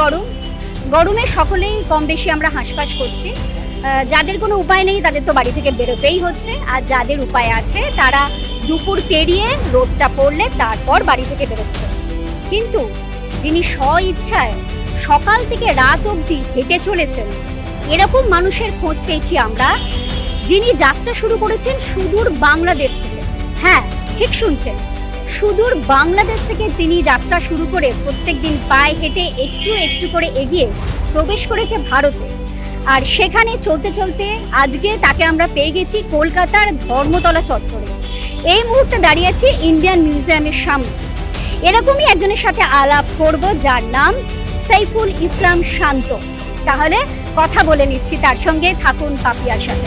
গরম? গরমে সকলেই কম বেশি আমরা হাঁসফাঁস করছি। যাদের কোনো উপায় নেই তাদের তো বাড়ি থেকে বেরোতেই হচ্ছে। আর যাদের উপায় আছে তারা দুপুর পেরিয়ে রোদটা পড়লে তারপর বাড়ি থেকে বেরোচ্ছে। কিন্তু যিনি স্ব ইচ্ছায় সকাল থেকে রাত অবধি হেঁটে চলেছেন, এরকম মানুষের খোঁজ পেয়েছি আমরা, যিনি যাত্রা শুরু করেছেন সুদূর বাংলাদেশ থেকে। হ্যাঁ ঠিক শুনছেন। সুদূর বাংলাদেশ থেকে তিনি যাত্রা শুরু করে প্রত্যেকদিন পায়ে হেঁটে একটু একটু করে এগিয়ে প্রবেশ করেছে ভারতে। আর সেখানে চলতে চলতে আজকে তাকে আমরা পেয়ে গেছি কলকাতার ধর্মতলা চত্বরে। এই মুহূর্তে দাঁড়িয়ে আছি ইন্ডিয়ান মিউজিয়ামের সামনে। এরকমই একজনের সাথে আলাপ করব যার নাম সাইফুল ইসলাম শান্ত। তাহলে কথা বলে নিচ্ছি, তার সঙ্গে থাকুন পাপিয়ার সাথে।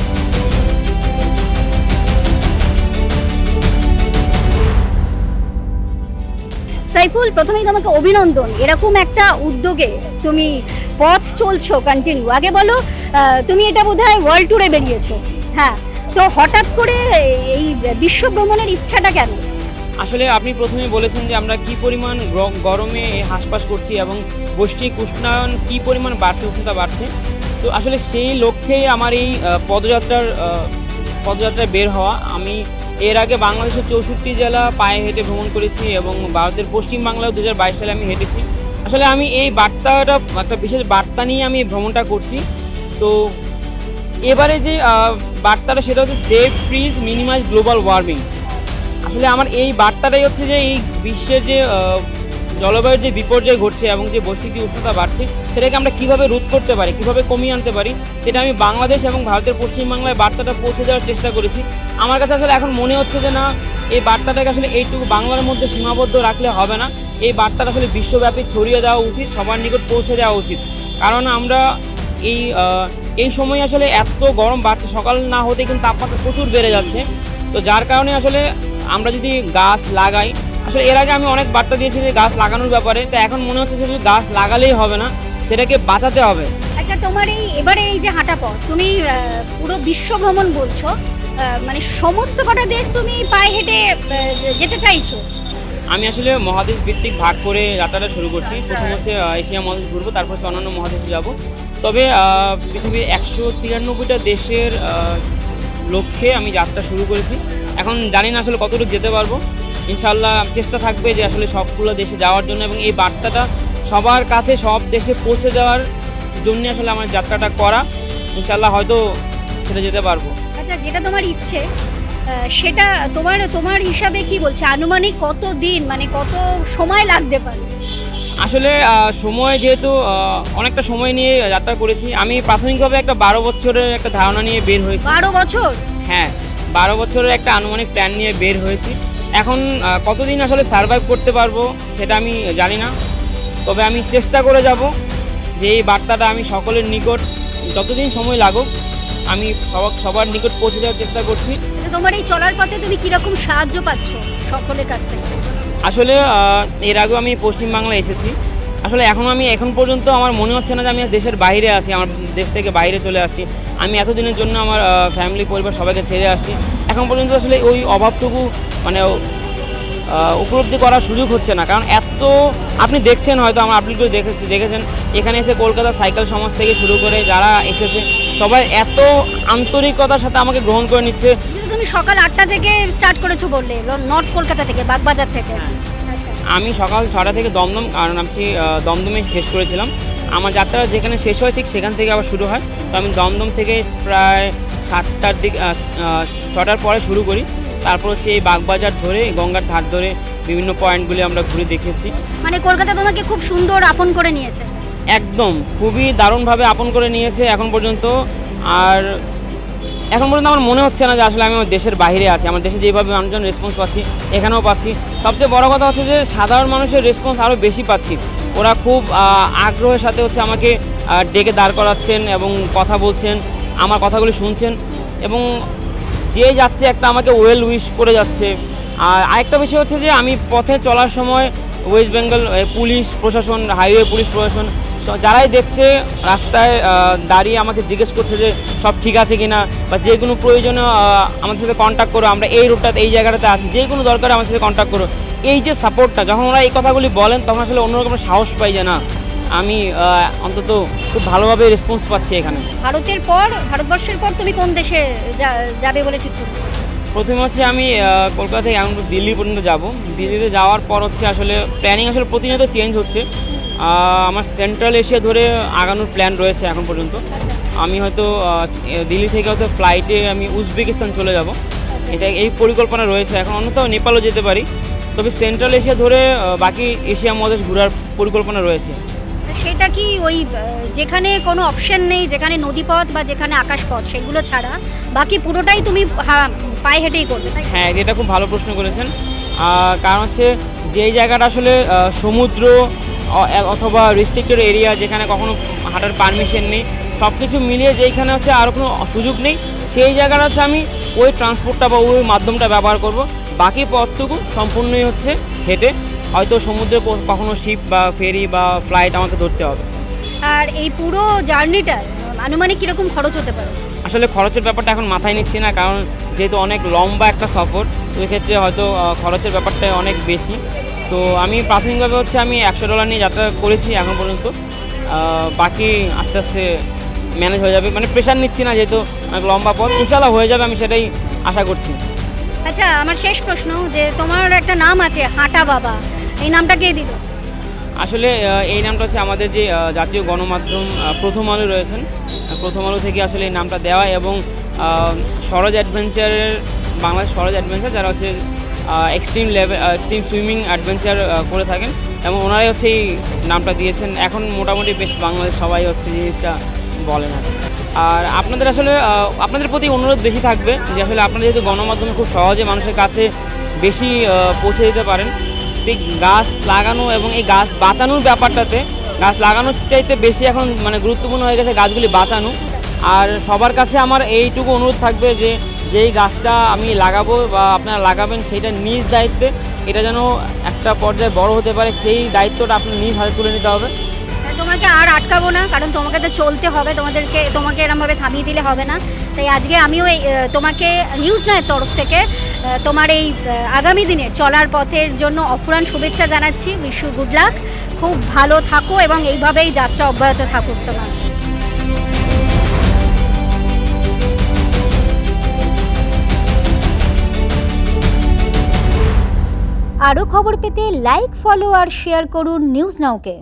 সাইফুল প্রথমেই তোমাকে অভিনন্দন। এরকম একটা উদ্যোগে তুমি পথ চলছো কন্টিনিউ আগে বলো তুমি এটা বোধহয় ওয়ার্ল্ড ট্যুরে বেরিয়েছো। হ্যাঁ তো হঠাৎ করে এই বিশ্ব ভ্রমণের ইচ্ছাটা কেন? আসলে আপনি প্রথমে বলেছেন যে আমরা কি পরিমাণ গরমে হাঁসফাঁস করছি এবং বৈশ্বিক উষ্ণায়ন কি পরিমাণ বাড়ছে, উষ্ণতা বাড়ছে। তো আসলে সেই লক্ষ্যেই আমার এই পদযাত্রার পদযাত্রায় বের হওয়া। আমি এর আগে বাংলাদেশের চৌষট্টি জেলা পায়ে হেঁটে ভ্রমণ করেছি এবং ভারতের পশ্চিম বাংলায় দু সালে আমি হেঁটেছি। আসলে আমি এই বার্তাটা, একটা বিশেষ বার্তা নিয়ে আমি ভ্রমণটা করছি। তো এবারে যে বার্তাটা সেটা হচ্ছে save fridge minimize global warming আসলে আমার এই বার্তাটাই হচ্ছে যে, এই বিশ্বের যে জলবায়ুর যে বিপর্যয় ঘটছে এবং যে বৈশ্বিক উষ্ণতা বাড়ছে সেটাকে আমরা কীভাবে রোধ করতে পারি, কীভাবে কমিয়ে আনতে পারি, সেটা আমি বাংলাদেশ এবং ভারতের পশ্চিমবাংলায় বার্তাটা পৌঁছে দেওয়ার চেষ্টা করেছি। আমার কাছে আসলে এখন মনে হচ্ছে যে না, এই বার্তাটাকে আসলে এইটুকু বাংলার মধ্যে সীমাবদ্ধ রাখলে হবে না। এই বার্তাটা আসলে বিশ্বব্যাপী ছড়িয়ে দেওয়া উচিত, সবার নিকট পৌঁছে দেওয়া উচিত। কারণ আমরা এই এই সময় আসলে এত গরম বাড়ছে, সকাল না হতে কিন্তু তাপমাত্রা প্রচুর বেড়ে যাচ্ছে। তো যার কারণে আসলে আমরা যদি গাছ লাগাই, আসলে এর আগে আমি অনেক বার্তা দিয়েছি যে গাছ লাগানোর ব্যাপারে, তো এখন মনে হচ্ছে যে গাছ লাগালেই হবে না। সেটাকে বাঁচাতে হবে। আচ্ছা তোমার এই এবারে এই যে হাঁটা পথ তুমি পুরো বিশ্ব ভ্রমণ বলছো মানে সমস্ত কটা দেশ তুমি পায়ে হেঁটে যেতে চাইছো? আমি আসলে মহাদেশ ভিত্তিক ভাগ করে যাত্রাটা শুরু করছি। প্রথম হচ্ছে এশিয়া মহাদেশ ঘুরবো তারপর হচ্ছে অন্যান্য মহাদেশে যাব। তবে পৃথিবীর একশো তিরানব্বইটা দেশের লক্ষ্যে আমি যাত্রা শুরু করেছি। এখন জানি না আসলে কতটুকু যেতে পারব। ইনশাল্লাহ চেষ্টা থাকবে যে আসলে সবগুলো দেশে যাওয়ার জন্য এবং এই বার্তাটা সবার কাছে সব দেশে পৌঁছে দেওয়ার জন্য আসলে আমার যাত্রাটা করা। ইনশাল্লাহ হয়তো সেটা যেতে পারব। আচ্ছা যেটা তোমার ইচ্ছে সেটা তোমার তোমার হিসাবে কি বলছে? আনুমানিক কত দিন মানে কত সময় লাগতে পারে? আসলে সময় যেহেতু অনেকটা সময় নিয়ে যাত্রা করেছি আমি প্রাথমিকভাবে একটা বারো বছরের একটা ধারণা নিয়ে বের হয়েছি। বারো বছর? হ্যাঁ বারো বছরের একটা আনুমানিক প্ল্যান নিয়ে বের হয়েছি। এখন কতদিন আসলে সার্ভাইভ করতে পারব সেটা আমি জানি না। তবে আমি চেষ্টা করে যাব যে এই বার্তাটা আমি সকলের নিকট যতদিন সময় লাগুক আমি সবার সবার নিকট পৌঁছে দেওয়ার চেষ্টা করছি। আচ্ছা তোমার এই চলার পথে তুমি কীরকম সাহায্য পাচ্ছ সকলের কাছ থেকে? আসলে এর আগেও আমি পশ্চিমবাংলায় এসেছি। আসলে এখন আমি এখন পর্যন্ত আমার মনে হচ্ছে না যে আমি দেশের বাইরে আছি আমার দেশ থেকে বাইরে চলে আসছি। আমি এতদিনের জন্য আমার ফ্যামিলি পরিবার সবাইকে ছেড়ে আসছি। এখন পর্যন্ত আসলে ওই অভাবটুকু মানে উপলব্ধি করার সুযোগ হচ্ছে না। কারণ এত আপনি দেখছেন হয়তো আমার আপডেটগুলো দেখেছি দেখেছেন এখানে এসে কলকাতা সাইকেল সমাজ থেকে শুরু করে যারা এসেছে সবাই এত আন্তরিকতার সাথে আমাকে গ্রহণ করে নিচ্ছে। তুমি সকাল আটটা থেকে স্টার্ট করেছ বললে নর্থ কলকাতা থেকে বাগবাজার থেকে। হ্যাঁ। আমি সকাল ছটা থেকে দমদম কারণ আমি দমদমে শেষ করেছিলাম। আমার যাত্রা যেখানে শেষ হয় ঠিক সেখান থেকে আবার শুরু হয়। তো আমি দমদম থেকে প্রায় সাতটার দিক ছটার পরে শুরু করি। তারপর হচ্ছে এই বাগবাজার ধরে গঙ্গার ধার ধরে বিভিন্ন পয়েন্টগুলি আমরা ঘুরে দেখেছি। মানে কলকাতা তোমাকে খুব সুন্দর আপন করে নিয়েছে। একদম খুবই দারুণভাবে আপন করে নিয়েছে এখন পর্যন্ত। আর এখন পর্যন্ত আমার মনে হচ্ছে না যে আসলে আমি আমার দেশের বাইরে আছি। আমার দেশে যেভাবে মানুষজন রেসপন্স পাচ্ছি এখানেও পাচ্ছি। সবচেয়ে বড় কথা হচ্ছে যে সাধারণ মানুষের রেসপন্স আরও বেশি পাচ্ছি। ওরা খুব আগ্রহের সাথে হচ্ছে আমাকে ডেকে দাঁড় করাচ্ছেন এবং কথা বলছেন আমার কথাগুলি শুনছেন এবং যে যাচ্ছে একটা আমাকে ওয়েল উইশ করে যাচ্ছে। আর আরেকটা বিষয় হচ্ছে যে আমি পথে চলার সময় ওয়েস্ট বেঙ্গল পুলিশ প্রশাসন হাইওয়ে পুলিশ প্রশাসন যারাই দেখছে রাস্তায় দাঁড়িয়ে আমাকে জিজ্ঞেস করছে যে সব ঠিক আছে কিনা বা যে কোনো প্রয়োজনে আমাদের সাথে কন্ট্যাক্ট করো, আমরা এই রুটটাতে এই জায়গাটাতে আছি, যে কোনো দরকারে আমাদের সাথে কন্ট্যাক্ট করো। এই যে সাপোর্টটা যখন ওরা এই কথাগুলি বলেন, তখন আসলে অন্যরকম সাহস পাই যে না আমি অন্তত খুব ভালোভাবে রেসপন্স পাচ্ছি এখানে। ভারতের পর ভারতবর্ষের পর তুমি কোন দেশে যাবে বলে ঠিক করেছ? প্রথমে হচ্ছে আমি কলকাতা থেকে এখন দিল্লি পর্যন্ত যাব। দিল্লিতে যাওয়ার পর হচ্ছে আসলে প্ল্যানিং আসলে প্রতিনিয়ত চেঞ্জ হচ্ছে। আমার সেন্ট্রাল এশিয়া ধরে আগানোর প্ল্যান রয়েছে এখন পর্যন্ত। আমি হয়তো দিল্লি থেকে হয়তো ফ্লাইটে আমি উজবেকিস্তান চলে যাব। এটা এই পরিকল্পনা রয়েছে। এখন অন্যথাও নেপালও যেতে পারি। তবে সেন্ট্রাল এশিয়া ধরে বাকি এশিয়া মহাদেশ ঘোরার পরিকল্পনা রয়েছে। সেটা কি ওই যেখানে কোনো অপশন নেই, যেখানে নদীপথ বা যেখানে আকাশপথ, সেগুলো ছাড়া? বাকি পুরোটাই তুমি পায়ে হেঁটেই করবে হ্যাঁ এটা খুব ভালো প্রশ্ন করেছেন। কারণ হচ্ছে যেই জায়গাটা আসলে সমুদ্র অথবা রেস্ট্রিক্টেড এরিয়া যেখানে কখনো হাঁটার পারমিশন নেই সব কিছু মিলিয়ে যেখানে হচ্ছে আর কোনো সুযোগ নেই, সেই জায়গাটা হচ্ছে আমি ওই ট্রান্সপোর্টটা বা ওই মাধ্যমটা ব্যবহার করব। বাকি পথটুকু সম্পূর্ণই হচ্ছে হেঁটে। হয়তো সমুদ্রে কখনো শিপ বা ফেরি বা ফ্লাইট আমাকে ধরতে হবে। আর এই পুরো জার্নিটা আনুমানিক কীরকম খরচ হতে পারে? আসলে খরচের ব্যাপারটা এখন মাথায় নিচ্ছি না কারণ যেহেতু অনেক লম্বা একটা সফর তো এক্ষেত্রে হয়তো খরচের ব্যাপারটা অনেক বেশি। তো আমি প্রাথমিকভাবে হচ্ছে আমি একশো ডলার নিয়ে যাত্রা করেছি এখন পর্যন্ত। বাকি আস্তে আস্তে ম্যানেজ হয়ে যাবে। মানে প্রেশার নিচ্ছি না যেহেতু অনেক লম্বা পথ। ইনশাল্লাহ হয়ে যাবে আমি সেটাই আশা করছি। আচ্ছা আমার শেষ প্রশ্ন যে তোমার একটা নাম আছে, হাঁটা বাবা। এই নামটা কে দিল? আসলে এই নামটা হচ্ছে আমাদের যে জাতীয় গণমাধ্যম প্রথম আলো রয়েছেন। প্রথম আলো থেকে আসলে এই নামটা দেওয়া এবং সরোজ অ্যাডভেঞ্চারের, বাংলাদেশ সরোজ অ্যাডভেঞ্চার, যারা হচ্ছে extreme level extreme swimming adventure করে থাকেন এবং ওনারাই হচ্ছে এই নামটা দিয়েছেন। এখন মোটামুটি বেশ বাংলাদেশ সবাই হচ্ছে জিনিসটা বলেন আর। আর আপনাদের আসলে আপনাদের প্রতি অনুরোধ বেশি থাকবে যে আসলে আপনারা যেহেতু গণমাধ্যমে খুব সহজে মানুষের কাছে বেশি পৌঁছে দিতে পারেন। এই গাছ লাগানো এবং এই গাছ বাঁচানোর ব্যাপারটাতে, গাছ লাগানোর চাইতে বেশি এখন মানে গুরুত্বপূর্ণ হয়ে গেছে গাছগুলি বাঁচানো। আর সবার কাছে আমার এইটুকু অনুরোধ থাকবে যে, যেই গাছটা আমি লাগাবো বা আপনারা লাগাবেন সেইটা নিজ দায়িত্বে, এটা যেন একটা পর্যায়ে বড় হতে পারে, সেই দায়িত্বটা আপনি নিজ হাতে তুলে নিতে হবে। তোমাকে আর আটকাবো না কারণ তোমাকে তো চলতে হবে তোমাদেরকে তোমাকে এরমভাবে থামিয়ে দিলে হবে না। তাই আজকে আমিও এই, তোমাকে নিউজ নয়ের তরফ থেকে তোমার এই আগামী দিনে চলার পথের জন্য অফুরান শুভেচ্ছা জানাচ্ছি। ইউ গুড লাক খুব ভালো থাকো এবং এইভাবেই যাত্রা অব্যাহত থাকুক তোমার। আরও খবর পেতে লাইক ফলো আর শেয়ার করুন নিউজ নাওকে